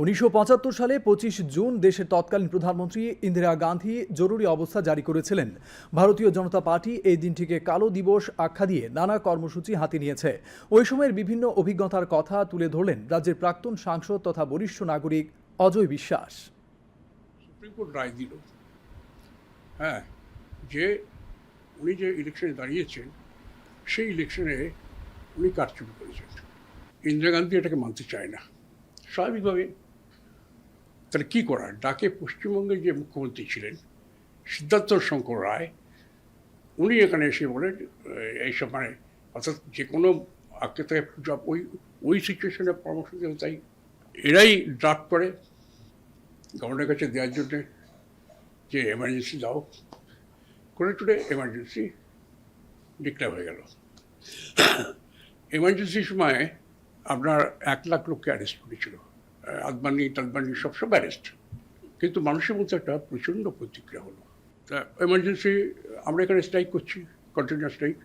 উনিশশো পঁচাত্তর সালে পঁচিশ জুন দেশের তৎকালীন প্রধানমন্ত্রী ইন্দিরা গান্ধী জরুরি অবস্থা জারি করেছিলেন। ভারতীয় জনতা পার্টি এই দিনটিকে কালো দিবস আখ্যা দিয়ে নানা কর্মসূচি হাতে নিয়েছে। ওই সময়ের বিভিন্ন অভিজ্ঞতার কথা তুলে ধরলেন রাজ্যের প্রাক্তন সাংসদ তথা বরিষ্ঠ নাগরিক অজয় বিশ্বাস। সুপ্রিম হ্যাঁ যে উনি যে ইলেকশনে দাঁড়িয়েছেন, সেই ইলেকশনে উনি কারচুপি করেছেন। ইন্দিরা গান্ধী এটাকে মানতে চায় না। স্বাভাবিকভাবে তাহলে কী করার? ডাকে পশ্চিমবঙ্গের যে মুখ্যমন্ত্রী ছিলেন, সিদ্ধার্থ শঙ্কর রায়, উনি এখানে এসে বলেন এইসব মানে অর্থাৎ যে কোনো আগে থেকে ওই ওই সিচুয়েশনে পরামর্শ দেবে তাই এরাই ড্রাফট করে। গভর্নরের কাছে দেওয়ার জন্যে যে এমার্জেন্সি দাও, করে টুরে এমার্জেন্সি ডিক্লেয়ার হয়ে গেল। এমার্জেন্সির সময় আপনার এক লাখ লোককে অ্যারেস্ট করেছিল। আহ, আদবানি তাদবানি সব অ্যারেস্ট কিন্তু মানুষের মধ্যে একটা প্রচণ্ড প্রতিক্রিয়া হলো। তা এমার্জেন্সি আমরা এখানে স্ট্রাইক করছি কন্টিনিউয়াস স্ট্রাইক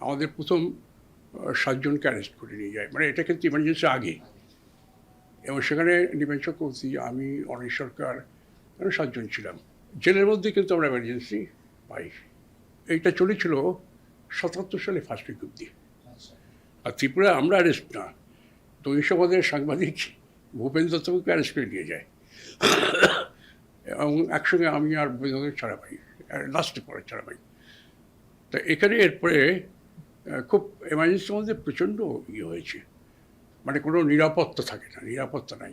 আমাদের প্রথম সাতজনকে অ্যারেস্ট করে নিয়ে যায়। মানে এটা কিন্তু ইমার্জেন্সি আগে। এবং সেখানে নিবেন চক্রবর্তী আমি অনিল সরকার সাতজন ছিলাম। জেলের মধ্যে কিন্তু আমরা এমার্জেন্সি পাই। এইটা চলেছিল সতাত্তর সালে ফার্স্ট উইক অব্দি আর ত্রিপুরা আমরা অ্যারেস্ট না। দৈশবাদের সাংবাদিক ভূপেন দত্তকে অ্যারেস্ট করে নিয়ে যায়? এবং একসঙ্গে আমি আর ভূপেন্দ্র ছাড়া পাই লাস্টে পরে ছাড়া পাই। তো এখানে এরপরে খুব এমার্জেন্সির মধ্যে প্রচণ্ড ইয়ে হয়েছে। মানে কোনো নিরাপত্তা থাকে না, নিরাপত্তা নাই।